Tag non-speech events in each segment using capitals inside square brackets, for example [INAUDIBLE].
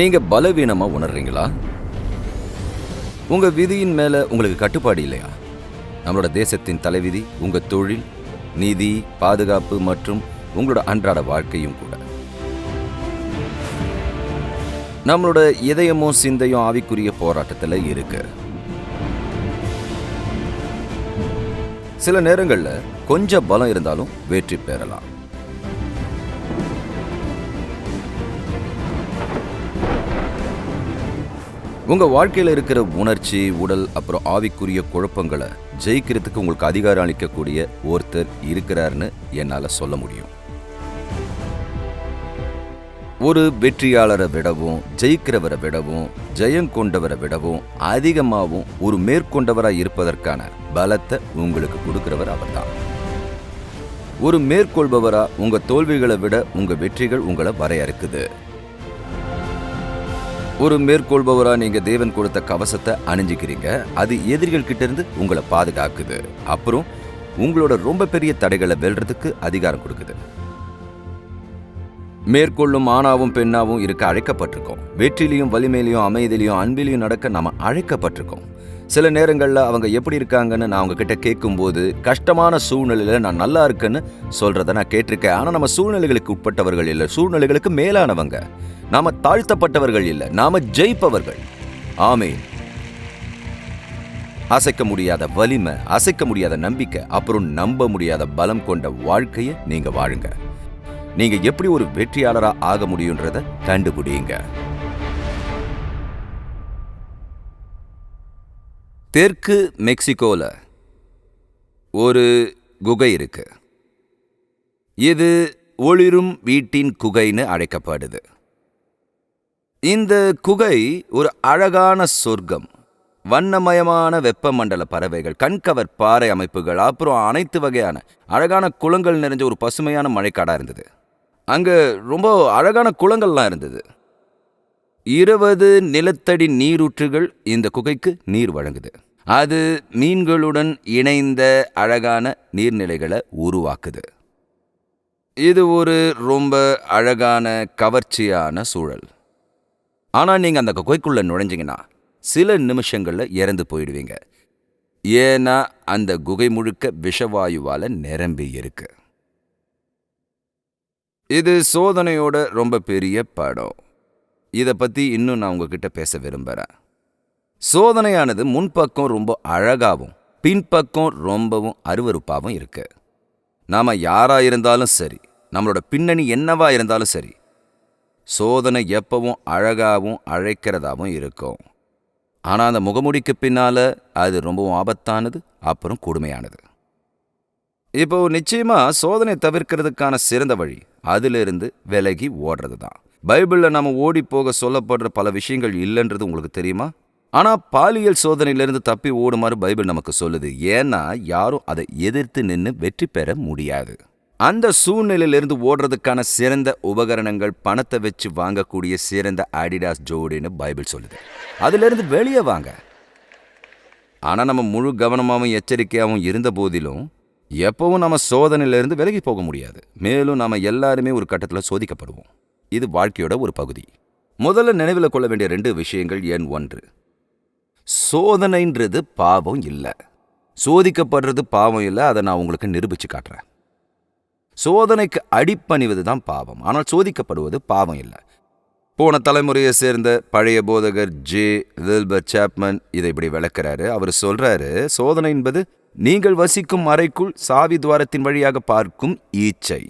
நீங்க பலவீனமா உணர்றீங்களா? உங்க விதியின் மேல உங்களுக்கு கட்டுப்பாடு இல்லையா? நம்மளோட தேசத்தின் தலைவிதி உங்க தொழில் நீதி பாதுகாப்பு மற்றும் உங்களோட அன்றாட வாழ்க்கையும் கூட. நம்மளோட இதயமும் சிந்தையும் ஆவிக்குரிய போராட்டத்தில் இருக்கு. சில நேரங்களில் கொஞ்சம் பலம் இருந்தாலும் வெற்றி பெறலாம். உங்கள் வாழ்க்கையில் இருக்கிற உணர்ச்சி உடல் அப்புறம் ஆவிக்குரிய குழப்பங்களை ஜெயிக்கிறதுக்கு உங்களுக்கு அதிகாரம் அளிக்கக்கூடிய ஒருத்தர் இருக்கிறாருன்னு என்னால் சொல்ல முடியும். ஒரு வெற்றியாளரை விடவும் ஜெயிக்கிறவரை விடவும் ஜெயம் கொண்டவரை விடவும் அதிகமாகவும் ஒரு மேற்கொண்டவராக இருப்பதற்கான பலத்தை உங்களுக்கு கொடுக்கிறவர் அவர்தான். ஒரு மேற்கொள்பவராக உங்கள் தோல்விகளை விட உங்கள் வெற்றிகள் உங்களை வரையறுக்குது. ஒரு மேற்கொள்பவரா நீங்க தேவன் கொடுத்த கவசத்தை அணிஞ்சிக்கிறீங்க. அது எதிரிகள் கிட்ட இருந்து உங்களை பாதுகாக்குது. அப்புறம் உங்களோட ரொம்ப பெரிய தடைகளை வெல்றதுக்கு அதிகாரம் கொடுக்குது. மேற்கொள்ளும் ஆணாவும் பெண்ணாவும் இருக்க அழைக்கப்பட்டிருக்கோம். வெற்றிலையும் வலிமையிலையும் அமைதியிலையும் அன்பிலையும் நடக்க நாம அழைக்கப்பட்டிருக்கோம். சில நேரங்களில் அவங்க எப்படி இருக்காங்கன்னு நான் அவங்கக்கிட்ட கேட்கும்போது கஷ்டமான சூழ்நிலையில் நான் நல்லா இருக்கேன்னு சொல்கிறத நான் கேட்டிருக்கேன். ஆனால் நம்ம சூழ்நிலைகளுக்கு உட்பட்டவர்கள் இல்லை. சூழ்நிலைகளுக்கு மேலானவங்க. நாம் தாழ்த்தப்பட்டவர்கள் இல்லை. நாம் ஜெயிப்பவர்கள். ஆமென். அசைக்க முடியாத வலிமை அசைக்க முடியாத நம்பிக்கை அப்புறம் நம்ப முடியாத பலம் கொண்ட வாழ்க்கையை நீங்கள் வாழுங்க. நீங்கள் எப்படி ஒரு வெற்றியாளராக ஆக முடியுன்றதை கண்டுபிடிங்க. தெற்கு மெக்சிகோவில் ஒரு குகை இருக்கு. இது ஒளிரும் வீட்டின் குகைன்னு அழைக்கப்படுது. இந்த குகை ஒரு அழகான சொர்க்கம் வண்ணமயமான வெப்பமண்டல பறவைகள் கண்கவர் பாறை அமைப்புகள் அப்புறம் அனைத்து வகையான அழகான குளங்கள் நிறைஞ்ச ஒரு பசுமையான மழைக்காடாக இருந்தது. அங்கே ரொம்ப அழகான குளங்கள்லாம் இருந்தது. இருபது நிலத்தடி நீரூற்றுகள் இந்த குகைக்கு நீர் வழங்குது. அது மீன்களுடன் இணைந்த அழகான நீர்நிலைகளை உருவாக்குது. இது ஒரு ரொம்ப அழகான கவர்ச்சியான சூழல். ஆனால் நீங்கள் அந்த குகைக்குள்ளே நுழைஞ்சிங்கன்னா சில நிமிஷங்களில் இறந்து போயிடுவீங்க. ஏன்னா அந்த குகை முழுக்க விஷவாயுவால் நிரம்பி இருக்கு. இது சோதனையோட ரொம்ப பெரிய படம். இதை பத்தி இன்னும் நான் உங்ககிட்ட பேச விரும்புறேன். சோதனையானது முன்பக்கம் ரொம்ப அழகாவும் பின்பக்கம் ரொம்பவும் அருவறுப்பாகவும் இருக்கு. நாம யாரா இருந்தாலும் சரி நம்மளோட பின்னணி என்னவா இருந்தாலும் சரி சோதனை எப்பவும் அழகாவும் அழைக்கிறதாவும் இருக்கும். ஆனா அந்த முகமுடிக்கு பின்னால அது ரொம்பவும் ஆபத்தானது அப்புறம் கொடுமையானது. இப்போ நிச்சயமா சோதனை தவிர்க்கிறதுக்கான சிறந்த வழி அதிலிருந்து விலகி ஓடுறது தான் பைபிளில் நம்ம ஓடி போக சொல்லப்படுற பல விஷயங்கள் இல்லைன்றது உங்களுக்கு தெரியுமா? ஆனால் பாலியல் சோதனையிலிருந்து தப்பி ஓடுமாறு பைபிள் நமக்கு சொல்லுது. ஏன்னா யாரும் அதை எதிர்த்து நின்று வெற்றி பெற முடியாது. அந்த சூழ்நிலையிலிருந்து ஓடுறதுக்கான சிறந்த உபகரணங்கள் பணத்தை வச்சு வாங்கக்கூடிய சிறந்த அடிடாஸ் ஜோடின்னு பைபிள் சொல்லுது. அதிலிருந்து வெளியே வாங்க. ஆனால் நம்ம முழு கவனமாகவும் எச்சரிக்கையாகவும் இருந்த போதிலும் எப்பவும் நம்ம சோதனையிலிருந்து விலகி போக முடியாது. மேலும் நம்ம எல்லாருமே ஒரு கட்டத்தில் சோதிக்கப்படுவோம். இது வாழ்க்கையோட ஒரு பகுதி. முதல்ல நினைவில் கொள்ள வேண்டிய ரெண்டு விஷயங்கள் எண் ஒன்று. சோதனைன்றது பாவம் இல்லை. சோதிக்கப்படுறது பாவம் இல்லை அதை நான் உங்களுக்கு நிரூபித்து காட்டுறேன். சோதனைக்கு அடிப்பணிவது தான் பாவம் ஆனால் சோதிக்கப்படுவது பாவம் இல்லை. போன தலைமுறையை சேர்ந்த பழைய போதகர் ஜே. வில்பர் சாப்மன் இதை இப்படி விளக்குறாரு. அவர் சொல்றாரு சோதனை என்பது நீங்கள் வசிக்கும் அறைக்குள் சாவி துவாரத்தின் வழியாக பார்க்கும் ஈச்சை.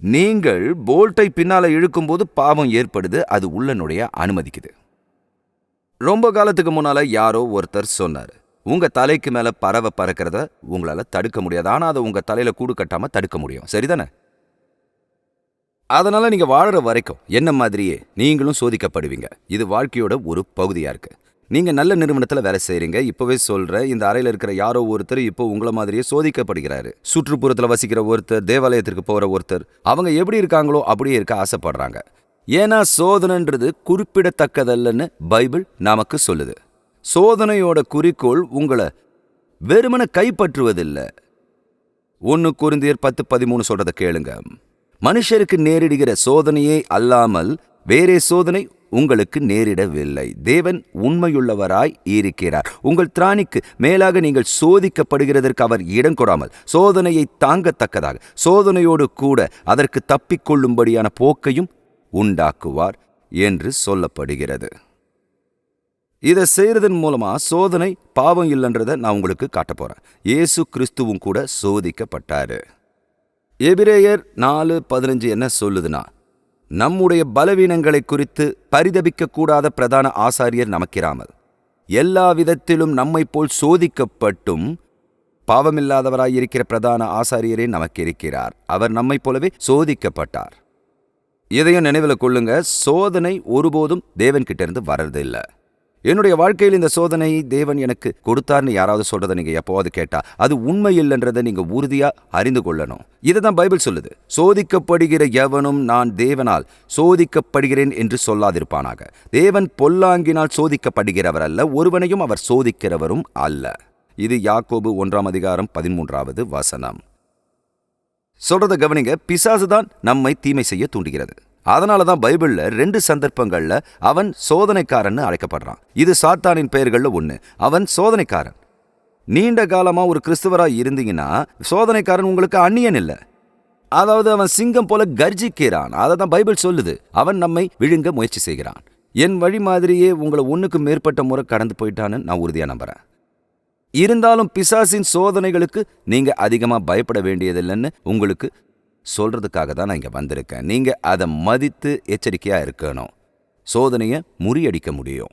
நீங்கள் போல்ட்டை பின்னால இழுக்கும்போது பாவம் ஏற்படுது அது உள்ள நுழைய அனுமதிக்குது. ரொம்ப காலத்துக்கு முன்னால யாரோ ஒருத்தர் சொன்னார் உங்க தலைக்கு மேல பறவை பறக்கிறத உங்களால தடுக்க முடியாது. ஆனா அதை உங்க தலையில கூடு கட்டாம தடுக்க முடியும். சரிதானே? அதனால நீங்க வாழற வரைக்கும் என்ன மாதிரியே நீங்களும் சோதிக்கப்படுவீங்க. இது வாழ்க்கையோட ஒரு பகுதியா இருக்கு. நீங்க நல்ல நிறுவனத்துல வேலை செய்யறீங்க இப்பவே சொல்ற இந்த அறையில இருக்கிற யாரோ ஒருத்தர் இப்போ உங்களை மாதிரியே சோதிக்கப்படுகிறாரு. சுற்றுப்புறத்துல வசிக்கிற ஒருத்தர் தேவாலயத்திற்கு போற ஒருத்தர் அவங்க எப்படி இருக்காங்களோ அப்படியே இருக்க ஆசைப்படுறாங்க. ஏன்னா சோதனைன்றது குறிப்பிடத்தக்கதல்லன்னு பைபிள் நமக்கு சொல்லுது. சோதனையோட குறிக்கோள் உங்களை வெறுமன கைப்பற்றுவதில்லை. ஒன்று குருந்தியர் பத்து பதிமூணு சொல்றத கேளுங்க. மனுஷருக்கு நேரிடுகிற சோதனையே அல்லாமல் வேறே சோதனை உங்களுக்கு நேரிடவில்லை. தேவன் உண்மையுள்ளவராய் இருக்கிறார். உங்கள் திராணிக்கு மேலாக நீங்கள் சோதிக்கப்படுகிறதற்கு அவர் இடம் கொடாமல் சோதனையை தாங்கத்தக்கதாக சோதனையோடு கூட அதற்கு தப்பிக்கொள்ளும்படியான போக்கையும் உண்டாக்குவார் என்று சொல்லப்படுகிறது. இதை செய்யறதன் மூலமா சோதனை பாவம் இல்லைன்றதை நான் உங்களுக்கு காட்ட போறேன். இயேசு கிறிஸ்துவும் கூட சோதிக்கப்பட்டாரு. எபிரேயர் நாலு பதினஞ்சு என்ன சொல்லுதுன்னா நம்முடைய பலவீனங்களை குறித்து பரிதபிக்கக்கூடாத பிரதான ஆசாரியர் நமக்கிராமல் எல்லா விதத்திலும் நம்மைப் போல் சோதிக்கப்பட்டும் பாவமில்லாதவராய் இருக்கிற பிரதான ஆசாரியரே நமக்கிருக்கிறார். அவர் நம்மைப் போலவே சோதிக்கப்பட்டார். இதையும் நினைவில் கொள்ளுங்க சோதனை ஒருபோதும் தேவன்கிட்ட இருந்து வர்றதில்லை என்னுடைய வாழ்க்கையில் இந்த சோதனை தேவன் எனக்கு கொடுத்தார்னு யாராவது சொல்றதை நீங்க எப்போவாது கேட்டா அது உண்மை இல்லைன்றதை நீங்க உறுதியா அறிந்து கொள்ளணும். இதை தான் பைபிள் சொல்லுது. சோதிக்கப்படுகிற எவனும் நான் தேவனால் சோதிக்கப்படுகிறேன் என்று சொல்லாதிருப்பானாக. தேவன் பொல்லாங்கினால் சோதிக்கப்படுகிறவர் அல்ல ஒருவனையும் அவர் சோதிக்கிறவரும் அல்ல. இது யாக்கோபு ஒன்றாம் அதிகாரம் பதிமூன்றாவது வசனம். சொல்றத கவனிங்க பிசாசு தான் நம்மை தீமை செய்ய தூண்டுகிறது. அதனால தான் பைபிள்ல ரெண்டு சந்தர்ப்பங்கள்ல அவன் சோதனைக்காரன்னு அழைக்கப்படுறான். இது சாத்தானின் பெயர்கள்ல ஒன்று அவன் சோதனைக்காரன். நீண்ட காலமா ஒரு கிறிஸ்துவரா இருந்தீங்கன்னா சோதனைக்காரன் உங்களுக்கு அந்நியன் இல்ல. அதாவது அவன் சிங்கம் போல கர்ஜிக்கிறான். அதை தான் பைபிள் சொல்லுது. அவன் நம்மை விழுங்க முயற்சி செய்கிறான். என் வழி மாதிரியே உங்களை ஒன்றுக்கு மேற்பட்ட முறை கடந்து போயிட்டான்னு நான் உறுதியாக நம்புறேன். இருந்தாலும் பிசாசின் சோதனைகளுக்கு நீங்க அதிகமா பயப்பட வேண்டியதில்லைன்னு உங்களுக்கு சொல்றதுக்காக தான் நான் இங்க வந்திருக்கேன். நீங்க அதை மதித்து எச்சரிக்கையா இருக்கணும். சோதனையை முறியடிக்க முடியும்.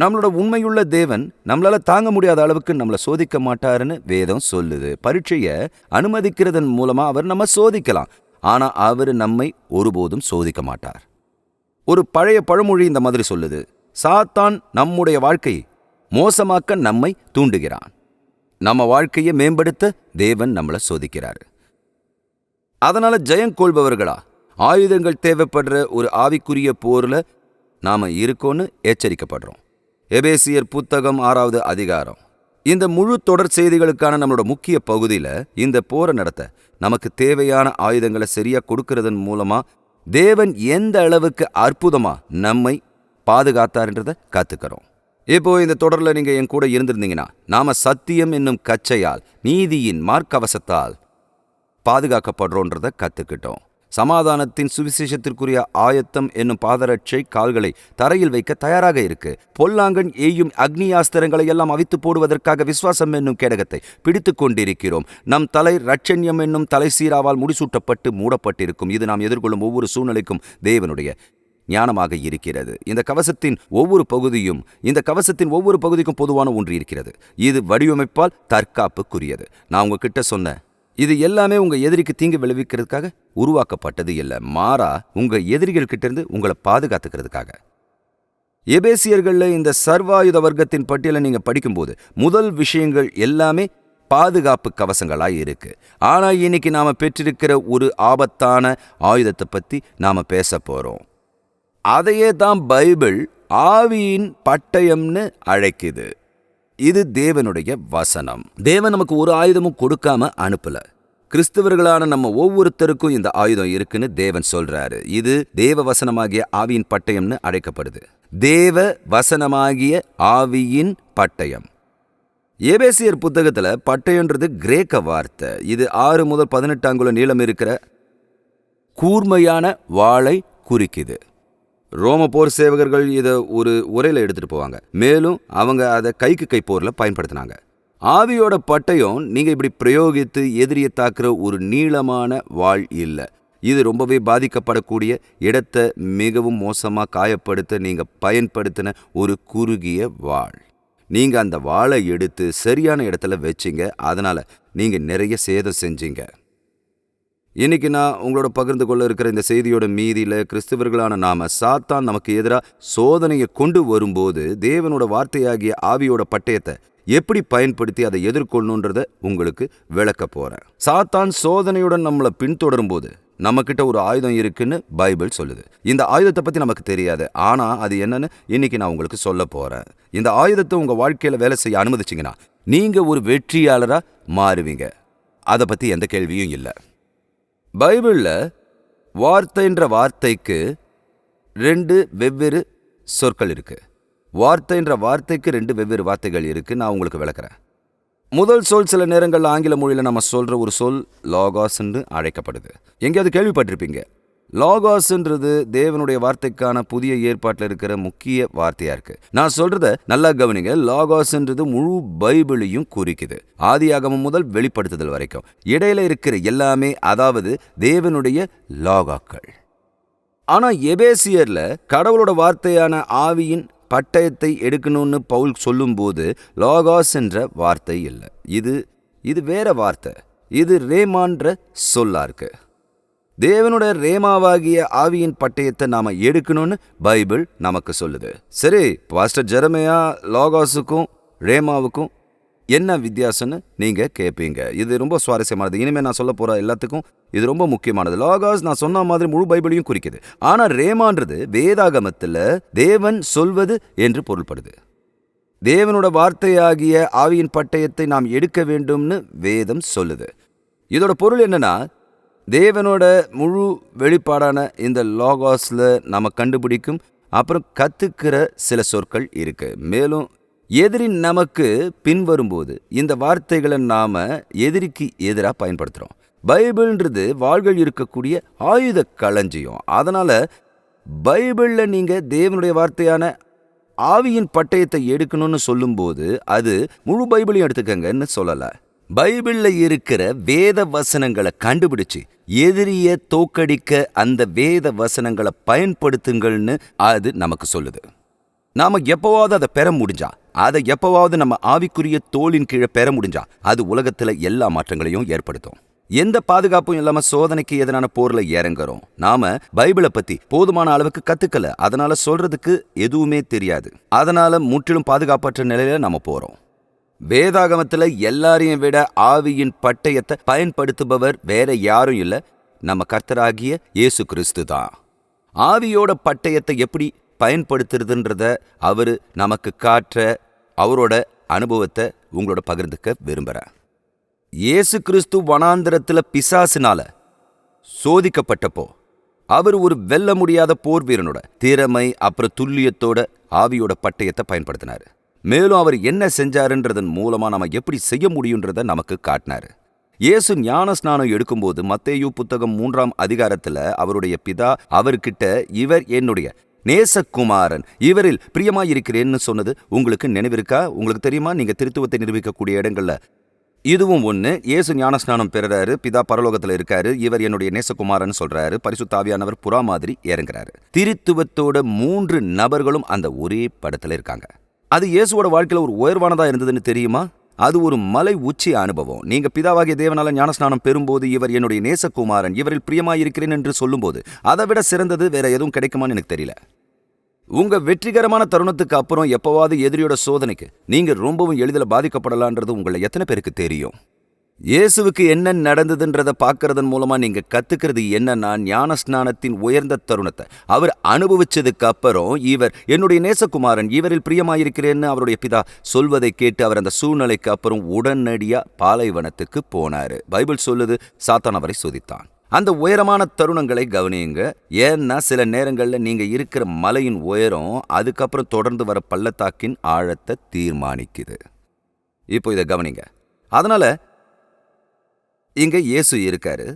நம்மளோட உண்மையுள்ள தேவன் நம்மளால தாங்க முடியாத அளவுக்கு நம்மளை சோதிக்க மாட்டாருன்னு வேதம் சொல்லுது. பரீட்சையை அனுமதிக்கிறதன் மூலமா அவர் நம்ம சோதிக்கலாம். ஆனா அவர் நம்மை ஒருபோதும் சோதிக்க மாட்டார். ஒரு பழைய பழமொழி இந்த மாதிரி சொல்லுது. சாத்தான் நம்முடைய வாழ்க்கை மோசமாக்க நம்மை தூண்டுகிறான். நம்ம வாழ்க்கையை மேம்படுத்த தேவன் நம்மளை சோதிக்கிறார். அதனால ஜெயம் கொள்பவர்களா? ஆயுதங்கள் தேவைப்படுற ஒரு ஆவிக்குரிய போர்ல நாம இருக்கோன்னு எச்சரிக்கப்படுறோம். எபேசியர் புத்தகம் ஆறாவது அதிகாரம். இந்த முழு தொடர் செய்திகளுக்கான நம்மளோட முக்கிய பகுதியில இந்த போரை நடத்த நமக்கு தேவையான ஆயுதங்களை சரியா கொடுக்கறதன் மூலமா தேவன் எந்த அளவுக்கு அற்புதமா நம்மை பாதுகாத்தார்ன்றதை கற்றுக்கிறோம் இப்போ இந்த தொடரில் நீங்கள் என் கூட இருந்திருந்தீங்கன்னா நாம சத்தியம் என்னும் கச்சையால் நீதியின் மார்க்கவசத்தால் பாதுகாக்கப்படுறோன்றத கற்றுக்கிட்டோம் சமாதானத்தின் சுவிசேஷத்திற்குரிய ஆயத்தம் என்னும் பாதரட்சை கால்களை தரையில் வைக்க தயாராக இருக்கு. பொல்லாங்கன் ஏயும் அக்னியாஸ்திரங்களை எல்லாம் அவித்து போடுவதற்காக விஸ்வாசம் என்னும் கேடகத்தை பிடித்து கொண்டிருக்கிறோம். நம் தலை ரட்சண்யம் என்னும் தலை சீராவால் முடிசூட்டப்பட்டு மூடப்பட்டிருக்கும். இது நாம் எதிர்கொள்ளும் ஒவ்வொரு சூழ்நிலைக்கும் தேவனுடைய ஞானமாக இருக்கிறது. இந்த கவசத்தின் ஒவ்வொரு பகுதியும் இந்த கவசத்தின் ஒவ்வொரு பகுதிக்கும் பொதுவான ஒன்று இருக்கிறது. இது வடிவமைப்பால் தற்காப்புக்குரியது. நான் உங்ககிட்ட சொன்ன இது எல்லாமே உங்க எதிரிக்கு தீங்கு விளைவிக்கிறதுக்காக உருவாக்கப்பட்டது இல்லை. மாறா உங்க எதிரிகள் கிட்ட இருந்து உங்களை பாதுகாத்துக்கிறதுக்காக. எபேசியர்கள்ல இந்த சர்வாயுத வர்க்கத்தின் பட்டியலை நீங்க படிக்கும்போது முதல் விஷயங்கள் எல்லாமே பாதுகாப்பு கவசங்களாய் இருக்கு. ஆனா இன்னைக்கு நாம பெற்றிருக்கிற ஒரு ஆபத்தான ஆயுதத்தை பத்தி நாம பேச போறோம். அதையே தான் பைபிள் ஆவியின் பட்டயம்னு அழைக்குது. இது தேவனுடைய வசனம். தேவன் நமக்கு ஒரு ஆயுதமும் கொடுக்காம அனுப்பல. கிறிஸ்தவர்களான நம்ம ஒவ்வொருத்தருக்கும் இந்த ஆயுதம் இருக்குன்னு தேவன் சொல்றாரு. இது தேவ வசனமாகிய ஆவியின் பட்டயம்னு அழைக்கப்படுது. தேவ வசனமாகிய ஆவியின் பட்டயம். ஏபேசியர் புத்தகத்தில் பட்டயன்றது கிரேக்க வார்த்தை. இது ஆறு முதல் பதினெட்டாங்குல நீளம் இருக்கிற கூர்மையான வாளை குறிக்குது. ரோம போர் சேவகர்கள் இதை ஒரு உரையில் எடுத்துட்டு போவாங்க. மேலும் அவங்க அதை கைக்கு கை போரில் பயன்படுத்தினாங்க. ஆவியோட பட்டயம் நீங்கள் இப்படி பிரயோகித்து எதிரியை தாக்குற ஒரு நீளமான வாள் இல்லை. இது ரொம்பவே பாதிக்கப்படக்கூடிய இடத்தை மிகவும் மோசமாக காயப்படுத்த நீங்கள் பயன்படுத்தின ஒரு குறுகிய வாள். நீங்கள் அந்த வாளை எடுத்து சரியான இடத்துல வச்சீங்க. அதனால நீங்கள் நிறைய சேதம் செஞ்சீங்க. இன்னைக்கு நான் உங்களோட பகிர்ந்து கொள்ள இருக்கிற இந்த செய்தியோட மீதியில கிறிஸ்தவர்களான நாம சாத்தான் நமக்கு எதிராக சோதனையை கொண்டு வரும்போது தேவனோட வார்த்தையாகிய ஆவியோட பட்டயத்தை எப்படி பயன்படுத்தி அதை எதிர்கொள்ளணுன்றத உங்களுக்கு விளக்க போகிறேன் சாத்தான் சோதனையுடன் நம்மளை பின்தொடரும் போது நம்மக்கிட்ட ஒரு ஆயுதம் இருக்குன்னு பைபிள் சொல்லுது. இந்த ஆயுதத்தை பற்றி நமக்கு தெரியாது. ஆனால் அது என்னன்னு இன்னைக்கு நான் உங்களுக்கு சொல்ல போகிறேன் இந்த ஆயுதத்தை உங்கள் வாழ்க்கையில் வேலை செய்ய அனுமதிச்சிங்கன்னா நீங்கள் ஒரு வெற்றியாளராக மாறுவீங்க. அதை பற்றி எந்த கேள்வியும் இல்லை. பைபிளில் வார்த்தைன்ற வார்த்தைக்கு ரெண்டு வெவ்வேறு சொற்கள் இருக்குது வார்த்தைன்ற வார்த்தைக்கு ரெண்டு வெவ்வேறு வார்த்தைகள் இருக்கு. நான் உங்களுக்கு விளக்குறேன். முதல் சொல் சில நேரங்களில் ஆங்கில மொழியில் நம்ம சொல்ற ஒரு சொல் லாகாஸ்ன்னு அழைக்கப்படுது. எங்கேயாவது கேள்விப்பட்டிருப்பீங்க? லாகாஸ்ன்றது தேவனுடைய வார்த்தைக்கான புதிய ஏற்பாட்டில் இருக்கிற முக்கிய வார்த்தையா இருக்கு. நான் சொல்கிறத நல்லா கவனிங்க. லாகாஸ்ன்றது முழு பைபிளையும் குறிக்குது. ஆதியாகமம் முதல் வெளிப்படுத்துதல் வரைக்கும். இடையில இருக்கிற எல்லாமே அதாவது தேவனுடைய லாகாக்கள் ஆனா எபேசியர்ல கடவுளோட வார்த்தையான ஆவியின் பட்டயத்தை எடுக்கணும்னு பவுல் சொல்லும்போது லாகாஸ் என்ற வார்த்தை இல்லை. இது இது வேற வார்த்தை. இது ரேமான்ற சொல்லா இருக்கு தேவனோட ரேமாவாகிய ஆவியின் பட்டயத்தை நாம எடுக்கணும்னு பைபிள் நமக்கு சொல்லுது. சரி பாஸ்டர் ஜெரமையா லாகாஸுக்கும் ரேமாவுக்கும் என்ன வித்தியாசம்னு நீங்கள் கேட்பீங்க இது ரொம்ப சுவாரஸ்யமானது. இனிமேல் நான் சொல்ல போகிற எல்லாத்துக்கும் இது ரொம்ப முக்கியமானது. லாகாஸ் நான் சொன்ன மாதிரி முழு பைபிளையும் குறிக்குது. ஆனால் ரேமான்றது வேதாகமத்தில் தேவன் சொல்வது என்று பொருள்படுது. தேவனோட வார்த்தையாகிய ஆவியின் பட்டயத்தை நாம் எடுக்க வேண்டும்னு வேதம் சொல்லுது. இதோட பொருள் என்னன்னா தேவனோட முழு வெளிப்பாடான இந்த லாகாஸில் நம்ம கண்டுபிடிக்கும் அப்புறம் கற்றுக்கிற சில சொற்கள் இருக்குது மேலும் எதிரி நமக்கு பின்வரும்போது இந்த வார்த்தைகளை நாம எதிரிக்கு எதிராக பயன்படுத்துறோம். பைபிள்ன்றது வாழ்கள் இருக்கக்கூடிய ஆயுத களஞ்சியம். அதனால பைபிள்ல நீங்க தேவனுடைய வார்த்தையான ஆவியின் பட்டயத்தை எடுக்கணும்னு சொல்லும்போது அது முழு பைபிளையும் எடுத்துக்கங்கன்னு சொல்லல. பைபிள்ல இருக்கிற வேத வசனங்களை கண்டுபிடிச்சு எதிரிய தோக்கடிக்க அந்த வேத வசனங்களை பயன்படுத்துங்கள்னு அது நமக்கு சொல்லுது. நாம எப்பவாவது அதை பெற முடிஞ்சா? அதை எப்பவாவது நம்ம ஆவிக்குரிய தோளின் கீழே பெற முடிஞ்சா? அது உலகத்துல எல்லா மாற்றங்களையும் ஏற்படுத்தும். எந்த பாதுகாப்பும் இல்லாம சோதனைக்கு எதிரான போர்ல இறங்குறோம். நாம பைபிளை பத்தி போதுமான அளவுக்கு கத்துக்கல. அதனால சொல்றதுக்கு எதுவுமே தெரியாது. அதனால முற்றிலும் பாதுகாப்பற்ற நிலையில நம்ம போறோம். வேதாகமத்துல எல்லாரையும் விட ஆவியின் பட்டயத்தை பயன்படுத்துபவர் வேற யாரும் இல்ல. நம்ம கர்த்தராகிய இயேசு கிறிஸ்து தான். ஆவியோட பட்டயத்தை எப்படி பயன்படுத்துறதுன்றத அவரு நமக்கு காற்ற அவரோட அனுபவத்தை உங்களோட பகிர்ந்துக்க விரும்புகிறேன் இயேசு கிறிஸ்து வனாந்திரத்துல பிசாசினால சோதிக்கப்பட்டப்போ அவர் ஒரு வெல்ல முடியாத போர் வீரனோட திறமை அப்புறம் துல்லியத்தோட ஆவியோட பட்டயத்தை பயன்படுத்தினாரு. மேலும் அவர் என்ன செஞ்சாருன்றதன் மூலமா நாம எப்படி செய்ய முடியுன்றத நமக்கு காட்டினார். இயேசு ஞான ஸ்நானம் எடுக்கும்போது மத்தேயு புத்தகம் மூன்றாம் அதிகாரத்துல அவருடைய பிதா அவர்கிட்ட இவர் என்னுடைய நேசகுமாரன். இவரில் பிரியமாயிருக்கிறேன்னு சொன்னது உங்களுக்கு நினைவிருக்கா? உங்களுக்கு தெரியுமா? நீங்க திருத்துவத்தை நிரூபிக்கக்கூடிய இடங்கள்ல. இதுவும் ஒண்ணு. இயேசு ஞானஸ்நானம் பெறுறாரு. பிதா பரலோகத்துல இருக்காரு. இவர் என்னுடைய நேசகுமாரன் சொல்றாரு. பரிசுத்தாவியானவர் புறா மாதிரி இறங்குறாரு. திருத்துவத்தோட மூன்று நபர்களும் அந்த ஒரே படத்துல இருக்காங்க. அது இயேசுவோட வாழ்க்கையில ஒரு உயர்வானதா இருந்ததுன்னு தெரியுமா? அது ஒரு மலை உச்சி அனுபவம். நீங்க பிதாவாகிய தேவனால ஞானஸ்நானம் பெறும்போது இவர் என்னுடைய நேசகுமாரன் இவரில் பிரியமாயிருக்கிறேன் என்று சொல்லும்போது அதை விட சிறந்தது வேற எதுவும் கிடைக்குமான்னு எனக்கு தெரியல. உங்க வெற்றிகரமான தருணத்துக்கு அப்புறம் எப்பவாவது எதிரியோட சோதனைக்கு நீங்க ரொம்பவும் எளிதில் பாதிக்கப்படலான்றது உங்களை எத்தனை பேருக்கு தெரியும்? இயேசுவுக்கு என்ன நடந்ததுன்றதை பார்க்கறதன் மூலமா நீங்க கத்துக்கிறது என்னன்னா ஞான ஸ்நானத்தின் உயர்ந்த தருணத்தை. அவர் அனுபவிச்சதுக்கு அப்புறம் இவர் என்னுடைய நேசகுமாரன் இவரில் பிரியமாயிருக்கிறேன்னு அவருடைய பிதா சொல்வதை கேட்டு அவர் அந்த சூழ்நிலைக்கு அப்புறம் உடனடியா பாலைவனத்துக்கு போனாரு. பைபிள் சொல்லுது சாத்தான் அவரை சோதித்தான். அந்த உயரமான தருணங்களை கவனியுங்க. ஏன்னா சில நேரங்கள்ல நீங்க இருக்கிற மலையின் உயரம் அதுக்கப்புறம் தொடர்ந்து வர பள்ளத்தாக்கின் ஆழத்தை தீர்மானிக்குது. இப்போ இதை கவனிங்க. அதனால இங்க இயேசு இருக்காரு.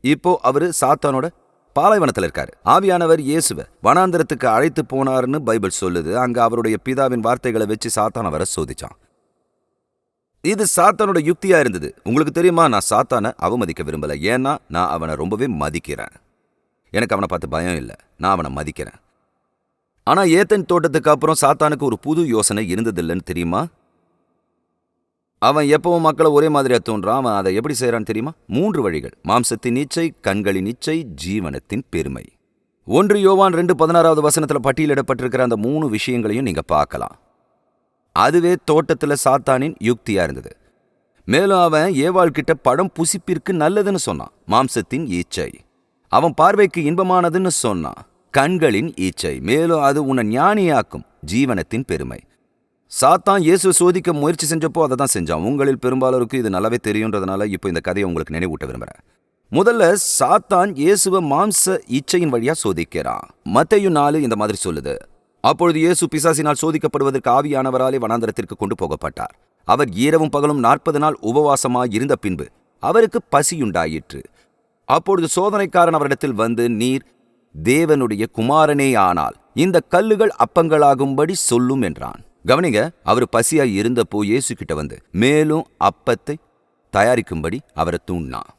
இப்போ அவரு சாத்தானோட பாலைவனத்தில் இருக்காரு. ஆவியானவர் இயேசுவை வனாந்திரத்துக்கு அழைத்து போனாருன்னு பைபிள் சொல்லுது. அங்க அவருடைய பிதாவின் வார்த்தைகளை வச்சு சாத்தான் அவரை சோதிச்சான். இது சாத்தானோட யுக்தியா இருந்தது. உங்களுக்கு தெரியுமா? நான் சாத்தானை அவமதிக்க விரும்பல. ஏன்னா நான் அவனை ரொம்பவே மதிக்கிறேன். எனக்கு அவனை பார்த்து பயம் இல்லை. நான் அவனை மதிக்கிறேன். ஆனா ஏத்தன் தோட்டத்துக்கு அப்புறம் சாத்தானுக்கு ஒரு புது யோசனை இருந்ததில்லைன்னு தெரியுமா? அவன் எப்பவும் மக்களை ஒரே மாதிரியா தோன்றான் அவன் அதை எப்படி செய்யறான்னு தெரியுமா? மூன்று வழிகள். மாம்சத்தின் இச்சை கண்களின் இச்சை ஜீவனத்தின் பெருமை. ஒன்று யோவான் ரெண்டு பதினாறாவது வசனத்துல பட்டியலிடப்பட்டிருக்கிற அந்த மூணு விஷயங்களையும் நீங்க பார்க்கலாம். அதுவே தோட்டத்துல சாத்தானின் யுக்தியா இருந்தது. மேலும் அவன் ஏவாள் கிட்ட படம் புசிப்பிற்கு நல்லதுன்னு சொன்னான். மாம்சத்தின் ஈச்சை. அவன் பார்வைக்கு இன்பமானதுன்னு சொன்னான். கண்களின் ஈச்சை. மேலும் அது உன்னை ஞானியாக்கும் ஜீவனத்தின் பெருமை. சாத்தான் இயேசு சோதிக்க முயற்சி செஞ்சப்போ அதை தான் செஞ்சான். உங்களில் பெரும்பாலருக்கு இது நல்லாவே தெரியுன்றதுனால இப்போ இந்த கதையை உங்களுக்கு நினைவூட்ட விரும்புகிறேன் முதல்ல சாத்தான் இயேசுவ மாம்ச இச்சையின் வழியா சோதிக்கிறான். மத்தையும் நாலு இந்த மாதிரி சொல்லுது. அப்பொழுது இயேசு பிசாசினால் சோதிக்கப்படுவதற்கு ஆவியானவராலே வனாந்தரத்திற்கு கொண்டு போகப்பட்டார். அவர் ஈரவும் பகலும் நாற்பது நாள் உபவாசமாய் இருந்த பின்பு அவருக்கு பசியுண்டாயிற்று அப்பொழுது சோதனைக்காரன் அவரிடத்தில் வந்து நீர் தேவனுடைய குமாரனே ஆனால் இந்த கல்லுகள் அப்பங்களாகும்படி சொல்லும் என்றான். கவனிங்க அவர் பசியாய் இருந்தப்போ இயேசு கிட்ட வந்து மேலும் அப்பத்தை தயாரிக்கும்படி அவரை தூண்டினான்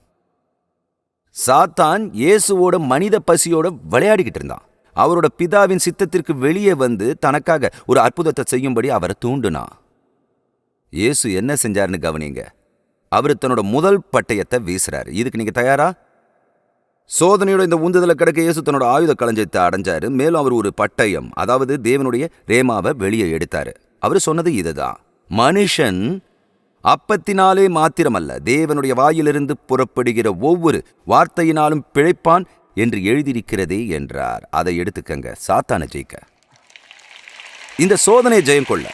சாத்தான் இயேசுவோட மனித பசியோட விளையாடிக்கிட்டு இருந்தான். அவரோட பிதாவின் சித்தத்திற்கு வெளியே வந்து தனக்காக ஒரு அற்புதத்தை செய்யும்படி அவரை தூண்டுனான் இயேசு என்ன செஞ்சாருன்னு கவனிங்க. அவர் தன்னோட முதல் பட்டயத்தை வீசுறாரு. இதுக்கு நீங்க தயாரா? சோதனையோட இந்த உந்துதலை கிடக்க இயேசு தன்னோட ஆயுத களஞ்சத்தை அடைஞ்சாரு. மேலும் அவர் ஒரு பட்டயம் அதாவது தேவனுடைய ரேமாவை வெளியே எடுத்தாரு. அவர் சொன்னது இதுதான். மனுஷன் அப்பத்தினாலே மாத்திரமல்ல தேவனுடைய வாயிலிருந்து புறப்படுகிற ஒவ்வொரு வார்த்தையினாலும் பிழைப்பான் என்று எழுதியிருக்கிறதே என்றார். அதை எடுத்துக்கங்க சாத்தான ஜெயிக்க. இந்த சோதனை ஜெயம் கொள்ள.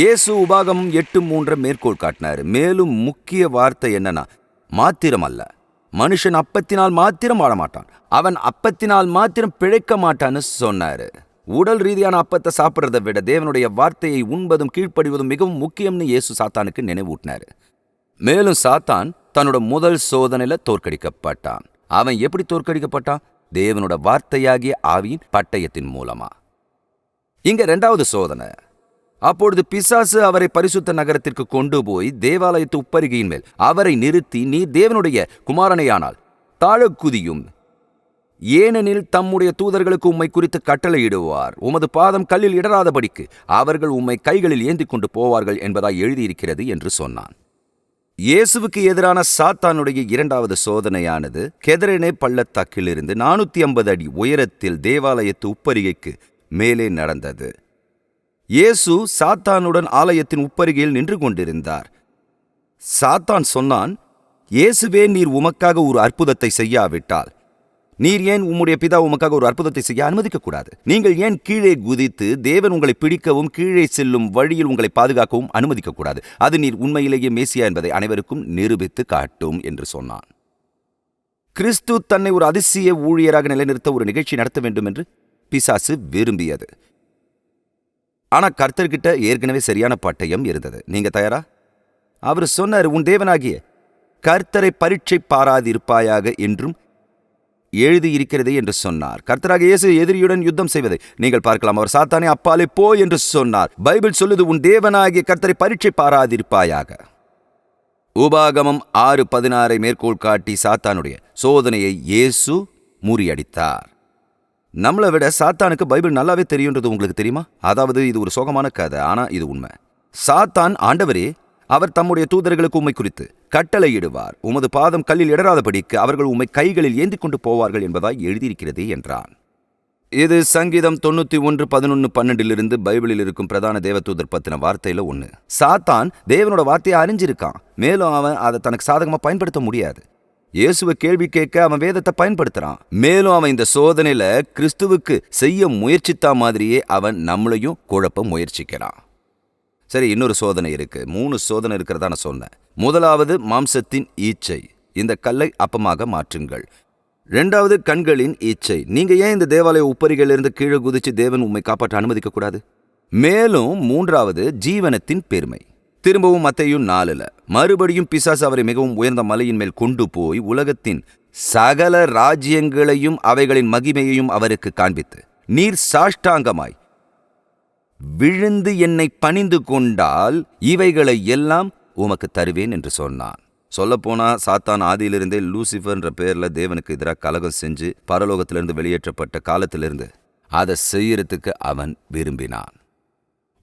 இயேசு உபாகம் எட்டு மூன்றை மேற்கோள் காட்டினார். மேலும் முக்கிய வார்த்தை என்னன்னா மாத்திரம் அல்ல மனுஷன் அப்பத்தினால் மாத்திரம் வாழ மாட்டான் அவன் அப்பத்தினால் மாத்திரம் பிழைக்க மாட்டான்னு சொன்னாரு. உடல் ரீதியான அப்பத்தை சாப்பிட்றதை விட தேவனுடைய வார்த்தையை உண்பதும் கீழ்ப்படிவதும் மிகவும் முக்கியம்னு இயேசு சாத்தானுக்கு நினைவூட்டினாரு. மேலும் சாத்தான் தன்னோட முதல் சோதனையில தோற்கடிக்கப்பட்டான். அவன் எப்படி தோற்கடிக்கப்பட்டான்? தேவனோட வார்த்தையாகிய ஆவியின் பட்டயத்தின் மூலமா. இங்க ரெண்டாவது சோதனை. அப்பொழுது பிசாசு அவரை பரிசுத்த நகரத்திற்கு கொண்டு போய் தேவாலயத்து உப்பரிகையின் மேல் அவரை நிறுத்தி நீ தேவனுடைய குமாரனையானால் தாழக்குதியும் ஏனெனில் தம்முடைய தூதர்களுக்கு உம்மை குறித்து கட்டளையிடுவார். உமது பாதம் கல்லில் இடராதபடிக்கு அவர்கள் உம்மை கைகளில் ஏந்தி கொண்டு போவார்கள் என்பதாய் எழுதியிருக்கிறது என்று சொன்னான். இயேசுவுக்கு எதிரான சாத்தானுடைய இரண்டாவது சோதனையானது கெதரனே பள்ளத்தாக்கிலிருந்து நானூத்தி ஐம்பது அடி உயரத்தில் தேவாலயத்து உப்பரிகைக்கு மேலே நடந்தது. இயேசு சாத்தானுடன் ஆலயத்தின் உப்பருகையில் நின்று கொண்டிருந்தார் சாத்தான் சொன்னான் இயேசுவே நீர் உமக்காக ஒரு அற்புதத்தை செய்யாவிட்டால் நீர் ஏன் உம்முடைய பிதா உமக்காக ஒரு அற்புதத்தை செய்ய அனுமதிக்கக்கூடாது? நீங்கள் ஏன் கீழே குதித்து தேவன் உங்களை பிடிக்கவும் கீழே செல்லும் வழியில் உங்களை பாதுகாக்கவும் அனுமதிக்கக்கூடாது? அது நீர் உண்மையிலேயே மேசியா என்பதை அனைவருக்கும் நிரூபித்து காட்டும் என்று சொன்னான். கிறிஸ்து தன்னை ஒரு அதிசய ஊழியராக நிலைநிறுத்த ஒரு நிகழ்ச்சி நடத்த வேண்டும் என்று பிசாசு விரும்பியது. ஆனா கர்த்தர்கிட்ட ஏற்கனவே சரியான பட்டயம் இருந்தது. நீங்க தயாரா? அவர் சொன்னார் உன் தேவனாகிய கர்த்தரை பரீட்சை பாராதிருப்பாயாக என்றும் எழுதியிருக்கிறதே என்று சொன்னார். கர்த்தராக இயேசு எதிரியுடன் யுத்தம் செய்வதை நீங்கள் பார்க்கலாம். அவர் சாத்தானே அப்பாலே போ என்று சொன்னார். பைபிள் சொல்லுது உன் தேவனாகிய கர்த்தரை பரீட்சை பாராதிருப்பாயாக உபாகமம் ஆறு பதினாறை மேற்கோள் காட்டி சாத்தானுடைய சோதனையை இயேசு முறியடித்தார். நம்மளை விட சாத்தானுக்கு பைபிள் நல்லாவே தெரியுன்றது உங்களுக்கு தெரியுமா? அதாவது இது ஒரு சோகமான கதை ஆனா இது உண்மை. சாத்தான் ஆண்டவரே அவர் தம்முடைய தூதர்களுக்கு உம்மை குறித்து கட்டளையிடுவார். உமது பாதம் கல்லில் இடராதபடிக்கு அவர்கள் உம்மை கைகளில் ஏந்தி கொண்டு போவார்கள் என்பதாய் எழுதியிருக்கிறது என்றான். இது சங்கீதம் தொண்ணூத்தி ஒன்று பதினொன்று பன்னெண்டிலிருந்து பைபிளில் இருக்கும் பிரதான தேவதூதர் பத்தின வார்த்தையில ஒன்று சாத்தான் தேவனோட வார்த்தையை அறிஞ்சிருக்கான். மேலும் அவன் அதை தனக்கு சாதகமா பயன்படுத்த முடியாது. இயேசுவை கேள்வி கேட்க அவன் வேதத்தை பயன்படுத்துறான். மேலும் அவன் இந்த சோதனையில கிறிஸ்துவுக்கு செய்ய முயற்சித்தா மாதிரியே அவன் நம்மளையும் குழப்ப முயற்சிக்கிறான். சரி இன்னொரு சோதனை இருக்கு. மூணு சோதனை இருக்கிறதா நான் சொன்னேன். முதலாவது மாம்சத்தின் ஈச்சை. இந்த கல்லை அப்பமாக மாற்றுங்கள். ரெண்டாவது கண்களின் ஈச்சை. நீங்க ஏன் இந்த தேவாலய உப்பரிகளிலிருந்து கீழே குதிச்சு தேவன் உண்மை காப்பாற்ற அனுமதிக்க கூடாது மேலும் மூன்றாவது ஜீவனத்தின் பெருமை. திரும்பவும் மத்தையும் நாலுல. மறுபடியும் பிசாசு அவரை மிகவும் உயர்ந்த மலையின் மேல் கொண்டு போய் உலகத்தின் சகல ராஜ்யங்களையும் அவைகளின் மகிமையையும் அவருக்கு காண்பித்து நீர் சாஷ்டாங்கமாய் விழுந்து என்னை பணிந்து கொண்டால் இவைகளை எல்லாம் உமக்கு தருவேன் என்று சொன்னான். சொல்லப்போனா சாத்தான் ஆதியிலிருந்தே லூசிஃபர்ன்ற பேரில் தேவனுக்கு எதிராக கலகம் செஞ்சு பரலோகத்திலிருந்து வெளியேற்றப்பட்ட காலத்திலிருந்து அதை செய்யறதுக்கு அவன் விரும்பினான்.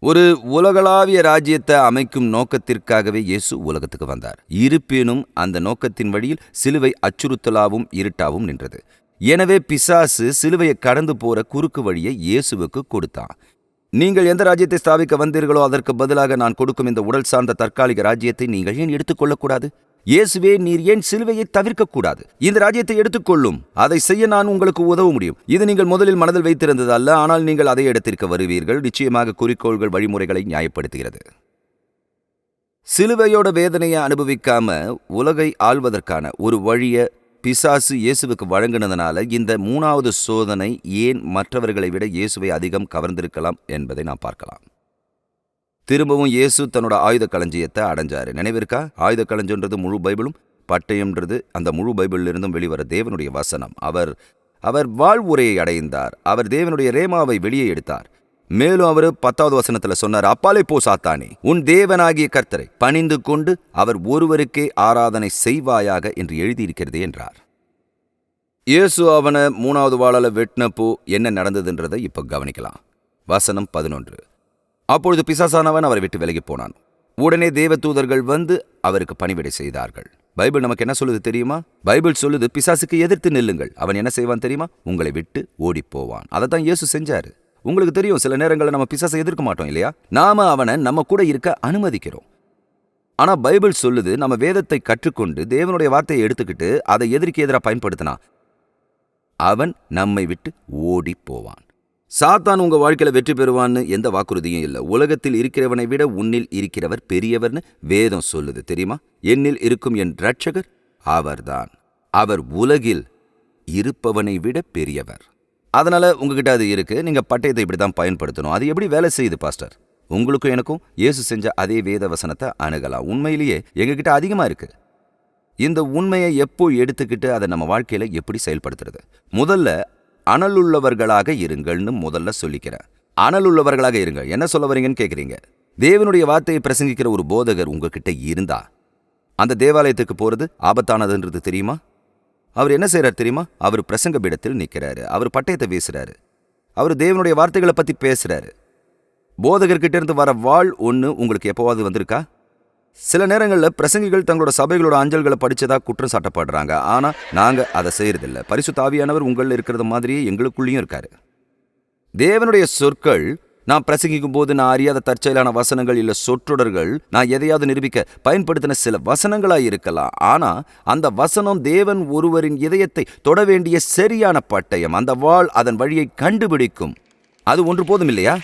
ஒரு உலகளாவிய ராஜ்யத்தை அமைக்கும் நோக்கத்திற்காகவே இயேசு உலகத்துக்கு வந்தார். இருப்பினும் அந்த நோக்கத்தின் வழியில் சிலுவை அச்சுறுத்தலாவும் இருட்டாவும் நின்றது. எனவே பிசாசு சிலுவையை கடந்து போற குறுக்கு வழியை இயேசுவுக்கு கொடுத்தான். நீங்கள் எந்த ராஜ்யத்தை ஸ்தாபிக்க வந்தீர்களோ அதற்கு பதிலாக நான் கொடுக்கும் இந்த உடல் சார்ந்த தற்காலிக ராஜ்யத்தை நீங்கள் ஏன் எடுத்துக்கொள்ளக்கூடாது? இயேசுவே நீர் ஏன் சிலுவையை தவிர்க்கக்கூடாது? இந்த ராஜ்யத்தை எடுத்துக்கொள்ளும். அதை செய்ய நான் உங்களுக்கு உதவ முடியும். இது நீங்கள் முதலில் மனதில் வைத்திருந்தது அல்ல ஆனால் நீங்கள் அதே இடத்திற்கு வருவீர்கள். நிச்சயமாக குறிக்கோள்கள் வழிமுறைகளை நியாயப்படுத்துகிறது. சிலுவையோட வேதனையை அனுபவிக்காம உலகை ஆள்வதற்கான ஒரு வழிய பிசாசு இயேசுவுக்கு வழங்கினதுனால இந்த மூணாவது சோதனை ஏன் மற்றவர்களை விட இயேசுவை அதிகம் கவர்ந்திருக்கலாம் என்பதை நாம் பார்க்கலாம். திரும்பவும் இயேசு தன்னோட ஆயுத களஞ்சியத்தை அடைஞ்சாரு. நினைவிருக்கா ஆயுத களஞ்சன்றது முழு பைபிளும் பட்டயம்ன்றது அந்த முழு பைபிளில் இருந்தும் வெளிவர தேவனுடைய வசனம். அவர் அவர் வாழ்வுரையை அடைந்தார். அவர் தேவனுடைய ரேமாவை வெளியே எடுத்தார். மேலும் அவர் பத்தாவது வசனத்துல சொன்னார் அப்பாலே போ சாத்தானே உன் தேவனாகிய கர்த்தரை பணிந்து கொண்டு அவர் ஒருவருக்கே ஆராதனை செய்வாயாக என்று எழுதியிருக்கிறது என்றார். இயேசு அவனை மூணாவது வாழல வெட்டினப்போ என்ன நடந்ததுன்றதை இப்போ கவனிக்கலாம். வசனம் பதினொன்று. அப்பொழுது பிசாசானவன் அவரை விட்டு விலகி போனான். உடனே தேவதூதர்கள் வந்து அவருக்கு பணிவிடை செய்தார்கள். பைபிள் நமக்கு என்ன சொல்லுது தெரியுமா? பைபிள் சொல்லுது பிசாசுக்கு எதிர்த்து நில்லுங்கள். அவன் என்ன செய்வான் தெரியுமா? உங்களை விட்டு ஓடிப் போவான். அதை தான் இயேசு செஞ்சாரு. உங்களுக்கு தெரியும் சில நேரங்களில் நம்ம பிசாசை எதிர்க்க மாட்டோம் இல்லையா? நாம அவனை நம்ம கூட இருக்க அனுமதிக்கிறோம். ஆனா பைபிள் சொல்லுது நம்ம வேதத்தை கற்றுக்கொண்டு தேவனுடைய வார்த்தையை எடுத்துக்கிட்டு அதை எதிர்க்கு எதிராக பயன்படுத்தினா அவன் நம்மை விட்டு ஓடி போவான். சாத்தான் உங்கள் வாழ்க்கையில் வெற்றி பெறுவான்னு எந்த வாக்குறுதியும் இல்லை. உலகத்தில் இருக்கிறவனை விட உன்னில் இருக்கிறவர் பெரியவர்னு வேதம் சொல்லுது தெரியுமா? என்னில் இருக்கும் என் ரட்சகர் அவர்தான். அவர் உலகில் இருப்பவனை விட பெரியவர். அதனால் உங்ககிட்ட அது இருக்கு. நீங்கள் பட்டயத்தை இப்படி தான் பயன்படுத்தணும். அது எப்படி வேலை செய்யுது பாஸ்டர்? உங்களுக்கும் எனக்கும் இயேசு செஞ்ச அதே வேத வசனத்தை அணுகலாம். உண்மையிலேயே எங்ககிட்ட அதிகமாக இருக்கு. இந்த உண்மையை எப்போ எடுத்துக்கிட்டு அதை நம்ம வாழ்க்கையில் எப்படி செயல்படுத்துறது? முதல்ல அனலுள்ளவர்களாக இருங்கள்னு முதல்ல சொல்லிக்கிறேன் அனல் உள்ளவர்களாக இருங்க. என்ன சொல்ல வரீங்கன்னு கேக்குறீங்க? தேவனுடைய வார்த்தையை பிரசங்கிக்கிற ஒரு போதகர் உங்ககிட்ட இருந்தா அந்த தேவாலயத்துக்கு போறது ஆபத்தானதுன்றது தெரியுமா? அவர் என்ன செய்கிறார் தெரியுமா? அவர் பிரசங்க பீடத்தில் நிற்கிறாரு அவர் பட்டயத்தை வீசுறாரு. அவர் தேவனுடைய வார்த்தைகளை பத்தி பேசுறாரு. போதகர்கிட்ட இருந்து வர வாழ் ஒன்று உங்களுக்கு எப்போவாவது வந்திருக்கா? சில நேரங்களில் பிரசங்கிகள் தங்களோட சபைகளோட அஞ்சல்களை படிச்சதா குற்றம் சாட்டப்படுறாங்க. ஆனா நாங்க அதை செய்யறதில்ல பரிசு தாவியானவர் உங்களில் இருக்கிறது மாதிரியே எங்களுக்குள்ளேயும் இருக்காரு. தேவனுடைய சொற்கள் நான் பிரசங்கிக்கும் போது நான் அறியாத தற்செயலான வசனங்கள் இல்ல சொற்றொடர்கள் நான் எதையாவது நிரூபிக்க பயன்படுத்தின சில வசனங்களா இருக்கலாம். ஆனா அந்த வசனம் தேவன் ஒருவரின் இதயத்தை தொட வேண்டிய சரியான பட்டயம் அந்த வாள் அதன் வழியை கண்டுபிடிக்கும். அது ஒன்று போதும் இல்லையா?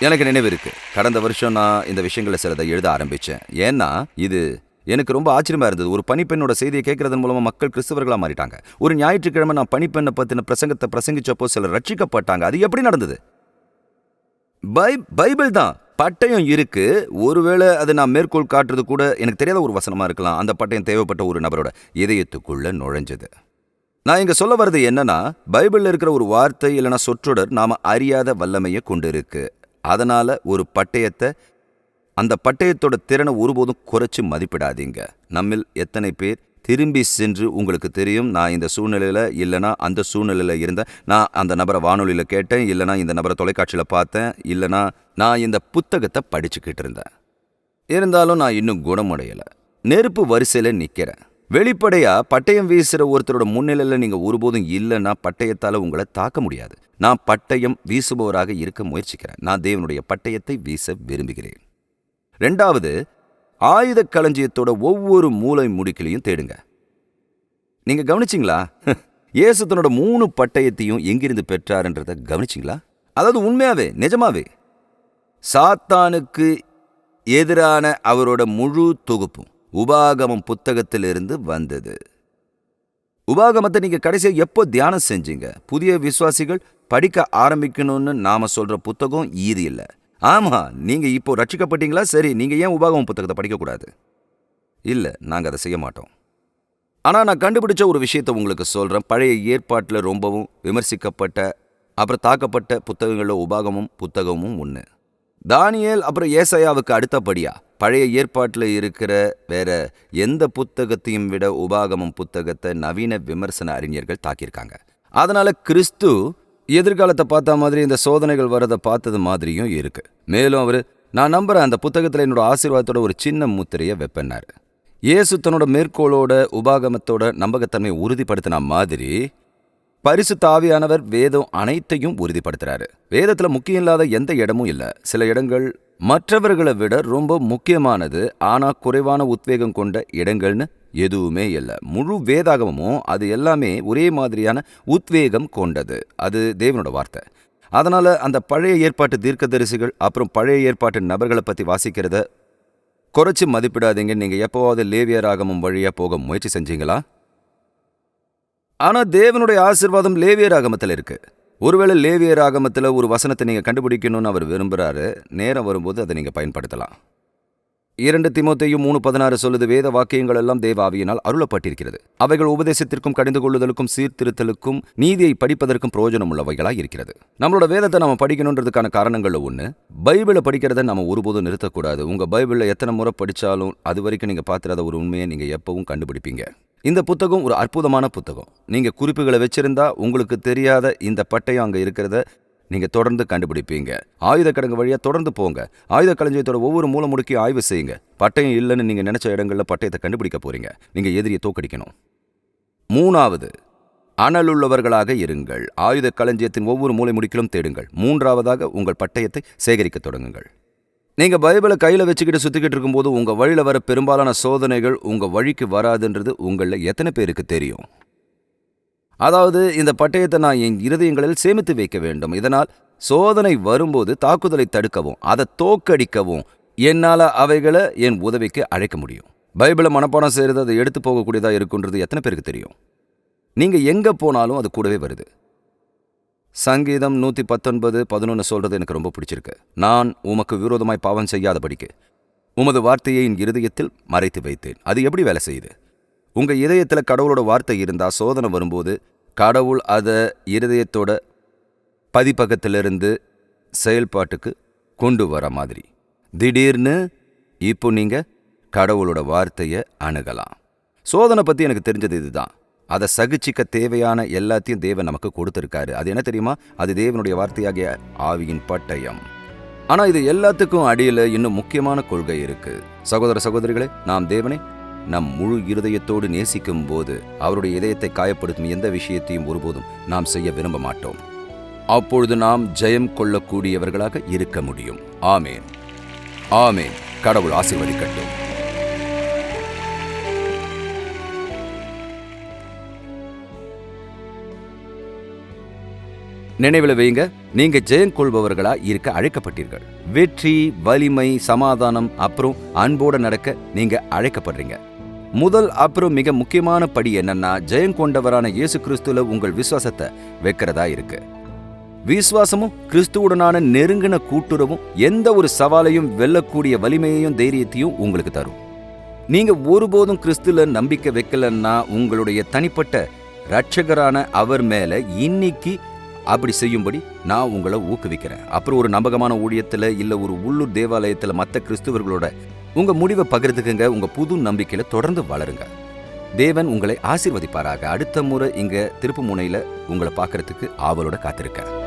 எனக்கு நினைவு இருக்கு. கடந்த வருஷம் நான் இந்த விஷயங்களை சிலதை எழுத ஆரம்பிச்சேன். ஏன்னா இது எனக்கு ரொம்ப ஆச்சரியமா இருந்தது. ஒரு பணிப்பெண்ணோட செய்தியை கேட்கறதன் மூலமா மக்கள் கிறிஸ்தவர்களா மாறிட்டாங்க. ஒரு ஞாயிற்றுக்கிழமை நான் பணிப்பெண்ணை பத்தின பிரசங்கத்தை பிரசங்கிச்சப்போ சிலர் ரட்சிக்கப்பட்டாங்க. அது எப்படி நடந்தது? பை பைபிள் தான். பட்டயம் இருக்கு. ஒருவேளை அதை நான் மேற்கோள் காட்டுறது கூட எனக்கு தெரியாத ஒரு வசனமா இருக்கலாம். அந்த பட்டயம் தேவைப்பட்ட ஒரு நபரோட இதயத்துக்குள்ள நுழைஞ்சது. நான் இங்க சொல்ல வர்றது என்னன்னா பைபிள்ல இருக்கிற ஒரு வார்த்தை இல்லைன்னா சொற்றொடர் நாம அறியாத வல்லமையை கொண்டு இருக்கு அதனால் ஒரு பட்டயத்தை அந்த பட்டயத்தோட திறனை ஒருபோதும் குறைச்சி மதிப்பிடாதீங்க. நம்மில் எத்தனை பேர் திரும்பி சென்று உங்களுக்கு தெரியும் நான் இந்த சூழ்நிலையில் இல்லைனா அந்த சூழ்நிலையில் இருந்தேன் நான் அந்த நபரை வானொலியில் கேட்டேன் இல்லைனா இந்த நபரை தொலைக்காட்சியில் பார்த்தேன் இல்லைனா நான் இந்த புத்தகத்தை படிச்சுக்கிட்டு இருந்தேன். இருந்தாலும் நான் இன்னும் குணமடையலை. நெருப்பு வரிசையில் நிற்கிறேன் வெளிப்படையா பட்டயம் வீசுற ஒருத்தரோட முன்னிலையில நீங்க ஒருபோதும் இல்லைன்னா பட்டயத்தால உங்களை தாக்க முடியாது. நான் பட்டயம் வீசுபவராக இருக்க முயற்சிக்கிறேன். நான் தேவனுடைய பட்டயத்தை வீச விரும்புகிறேன். ரெண்டாவது ஆயுத களஞ்சியத்தோட ஒவ்வொரு மூலை முடுக்கிலையும் தேடுங்க. நீங்க கவனிச்சிங்களா? [LAUGHS] இயேசு தன்னோட மூணு பட்டயத்தையும் எங்கிருந்து பெற்றாருன்றத கவனிச்சிங்களா? அதாவது உண்மையாவே நிஜமாவே. சாத்தானுக்கு எதிரான அவரோட முழு தொகுப்பும். உபாகமம் புத்தகத்திலிருந்து வந்தது. உபாகமத்தை நீங்க கடைசியா எப்போ தியானம் செஞ்சீங்க? புதிய விசுவாசிகள் படிக்க ஆரம்பிக்கணும்னு நாம சொல்ற புத்தகம் ஈது இல்ல. ஆமா நீங்க இப்போ ரட்சிக்கப்பட்டீங்களா? சரி நீங்க ஏன் உபாகமம் புத்தகத்தை படிக்கக்கூடாது? இல்லை இல்ல நாங்க அதை செய்ய மாட்டோம். ஆனா நான் கண்டுபிடிச்ச ஒரு விஷயத்தை உங்களுக்கு சொல்றேன். பழைய ஏற்பாட்டில் ரொம்பவும் விமர்சிக்கப்பட்ட அப்புறம் தாக்கப்பட்ட புத்தகங்களில் உபாகமும் புத்தகமும் ஒன்று தானியேல் அப்புறம் ஏசையாவுக்கு அடுத்தபடியா? பழைய ஏற்பாட்டில் இருக்கிற வேற எந்த புத்தகத்தையும் விட உபாகமம் புத்தகத்தை நவீன விமர்சன அறிஞர்கள் தாக்கியிருக்காங்க. அதனால கிறிஸ்து எதிர்காலத்தை பார்த்த மாதிரி இந்த சோதனைகள் வரதை பார்த்தது மாதிரியும் இருக்கு. மேலும் அவர் நான் நம்புறேன் அந்த புத்தகத்தில் என்னோட ஆசீர்வாதத்தோட ஒரு சின்ன முத்திரையை வெப்பனார் இயேசு தன்னோட மேற்கோளோட உபாகமத்தோட நம்பகத்தன்மையை உறுதிப்படுத்தின மாதிரி பரிசு தாவியானவர் வேதம் அனைத்தையும் உறுதிப்படுத்துறாரு. வேதத்துல முக்கியம் இல்லாத எந்த இடமும் இல்ல. சில இடங்கள் மற்றவர்களை விட ரொம்ப முக்கியமானது ஆனா குறைவான உத்வேகம் கொண்ட இடங்கள்னு எதுவுமே இல்லை. முழு வேதாகமும் அது எல்லாமே ஒரே மாதிரியான உத்வேகம் கொண்டது. அது தேவனோட வார்த்தை. அதனால அந்த பழைய ஏற்பாட்டு தீர்க்கதரிசிகள் அப்புறம் பழைய ஏற்பாட்டு நபர்களை பத்தி வாசிக்கிறத குறைச்சி மதிப்பிடாதீங்க. நீங்க எப்போவாவது லேவியராகமும் வழியா போக முயற்சி செஞ்சீங்களா? ஆனா தேவனுடைய ஆசீர்வாதம் லேவியராகமத்தில் இருக்கு. ஒருவேளை லேவியர் ஆகமத்தில் ஒரு வசனத்தை நீங்க கண்டுபிடிக்கணும்னு அவர் விரும்புறாரு நேரம் வரும்போது அதை நீங்க பயன்படுத்தலாம். இரண்டு திமுத்தையும் மூணு பதினாறு சொல்லுது வேத வாக்கியங்கள் எல்லாம் தேவாவியினால் அருளப்பட்டிருக்கிறது. அவைகள் உபதேசத்திற்கும் கடிந்து கொள்ளுதலுக்கும் சீர்திருத்தலுக்கும் நீதியை படிப்பதற்கும் பிரயோஜனம் உள்ளவைகளாக இருக்கிறது. நம்மளோட வேதத்தை நம்ம படிக்கணுன்றதுக்கான காரணங்கள்ல ஒன்று பைபிளை படிக்கிறத நம்ம ஒருபோதும் நிறுத்தக்கூடாது. உங்க பைபிளில் எத்தனை முறை படிச்சாலும் அது வரைக்கும் நீங்க பார்த்துறத ஒரு உண்மையை நீங்க எப்பவும் கண்டுபிடிப்பீங்க. இந்த புத்தகம் ஒரு அற்புதமான புத்தகம். நீங்கள் குறிப்புகளை வச்சிருந்தா உங்களுக்கு தெரியாத இந்த பட்டயம் அங்கே இருக்கிறத நீங்கள் தொடர்ந்து கண்டுபிடிப்பீங்க. ஆயுத கிடங்கு வழியா தொடர்ந்து போங்க. ஆயுத களஞ்சியத்தோட ஒவ்வொரு மூலம் முடுக்கி ஆய்வு செய்யுங்க. பட்டயம் இல்லைன்னு நீங்கள் நினைச்ச இடங்களில் பட்டயத்தை கண்டுபிடிக்க போறீங்க. நீங்கள் எதிரியை தோக்கடிக்கணும். மூணாவது அனலுள்ளவர்களாக இருங்கள். ஆயுத களஞ்சியத்தின் ஒவ்வொரு மூலை முடுக்கிலும் தேடுங்கள். மூன்றாவதாக உங்கள் பட்டயத்தை சேகரிக்க தொடங்குங்கள். நீங்க பைபிளை கையில வச்சுக்கிட்டு சுத்திக்கிட்டு இருக்கும்போது உங்க வழியில வர பெரும்பாலான சோதனைகள் உங்க வழிக்கு வராதுன்றது உங்கள எத்தனை பேருக்கு தெரியும்? அதாவது இந்த பட்டயத்தை நான் என் இருதயங்களில் சேமித்து வைக்க வேண்டும். இதனால் சோதனை வரும்போது தாக்குதலை தடுக்கவும் அதை தோக்கடிக்கவும் என்னால் அவைகளை என் உதவிக்கு அழைக்க முடியும். பைபிளை மனப்பாடம் செய்கிறது அதை எடுத்து போகக்கூடியதாக இருக்குன்றது எத்தனை பேருக்கு தெரியும்? நீங்கள் எங்கே போனாலும் அது கூடவே வருது. சங்கீதம் நூற்றி பத்தொன்பது பதினொன்று சொல்கிறது எனக்கு ரொம்ப பிடிச்சிருக்கு. நான் உமக்கு விரோதமாய் பாவம் செய்யாதபடிக்கு உமது வார்த்தையை என் இருதயத்தில் மறைத்து வைத்தேன். அது எப்படி வேலை செய்யுது? உங்க இதயத்துல கடவுளோட வார்த்தை இருந்தா சோதனை வரும்போது கடவுள் அதை இருதயத்தோட பதிப்பகத்திலிருந்து செயல்பாட்டுக்கு கொண்டு வர மாதிரி. திடீர்னு இப்போ நீங்க கடவுளோட வார்த்தையை அணுகலாம். சோதனை பத்தி எனக்கு தெரிஞ்சது இதுதான். அதை சகிச்சிக்க தேவையான எல்லாத்தையும் தேவன் நமக்கு கொடுத்துருக்காரு. அது என்ன தெரியுமா? அது தேவனுடைய வார்த்தையாகிய ஆவியின் பட்டயம். ஆனால் இது எல்லாத்துக்கும் அடியில் இன்னும் முக்கியமான கொள்கை இருக்கு. சகோதர சகோதரிகளே நாம் தேவனை நம் முழு இருதயத்தோடு நேசிக்கும் போது அவருடைய இதயத்தை காயப்படுத்தும் எந்த விஷயத்தையும் ஒருபோதும் நாம் செய்ய விரும்ப மாட்டோம். அப்பொழுது நாம் ஜெயம் கொள்ளக்கூடியவர்களாக இருக்க முடியும். ஆமேன். ஆமேன். கடவுள் ஆசீர்வதிக்கட்டும். நினைவில் வைங்க நீங்க ஜெயம் கொள்பவர்களா இருக்க அழைக்கப்பட்டீர்கள். வெற்றி வலிமை சமாதானம் அப்புறம் அன்போட நடக்க நீங்க அழைக்கப்படுறீங்க. முதல் அப்புறம் மிக முக்கியமான படி என்னன்னா ஜெயம் கொண்டவரான இயேசு கிறிஸ்துல உங்கள் விசுவாசத்தை வைக்கிறதா இருக்கு. விசுவாசமும் கிறிஸ்துவுடனான நெருங்கின கூட்டுறவும் எந்த ஒரு சவாலையும் வெல்லக்கூடிய வலிமையையும் தைரியத்தையும் உங்களுக்கு தரும். நீங்க ஒருபோதும் கிறிஸ்துல நம்பிக்கை வைக்கலன்னா உங்களுடைய தனிப்பட்ட ரட்சகரான அவர் மேல இன்னைக்கு அப்படி செய்யும்படி நான் உங்களை ஊக்குவிக்கிறேன். அப்புறம் ஒரு நம்பகமான ஊழியத்தில் இல்லை ஒரு உள்ளூர் தேவாலயத்தில் மற்ற கிறிஸ்துவர்களோட உங்கள் முடிவை பகிர்ந்துக்குங்க உங்கள் புது நம்பிக்கையில் தொடர்ந்து வளருங்க. தேவன் உங்களை ஆசீர்வதிப்பாராக. அடுத்த முறை இங்கே திருப்பு முனையில் உங்களை பார்க்கறதுக்கு ஆவலோட காத்திருக்கேன்.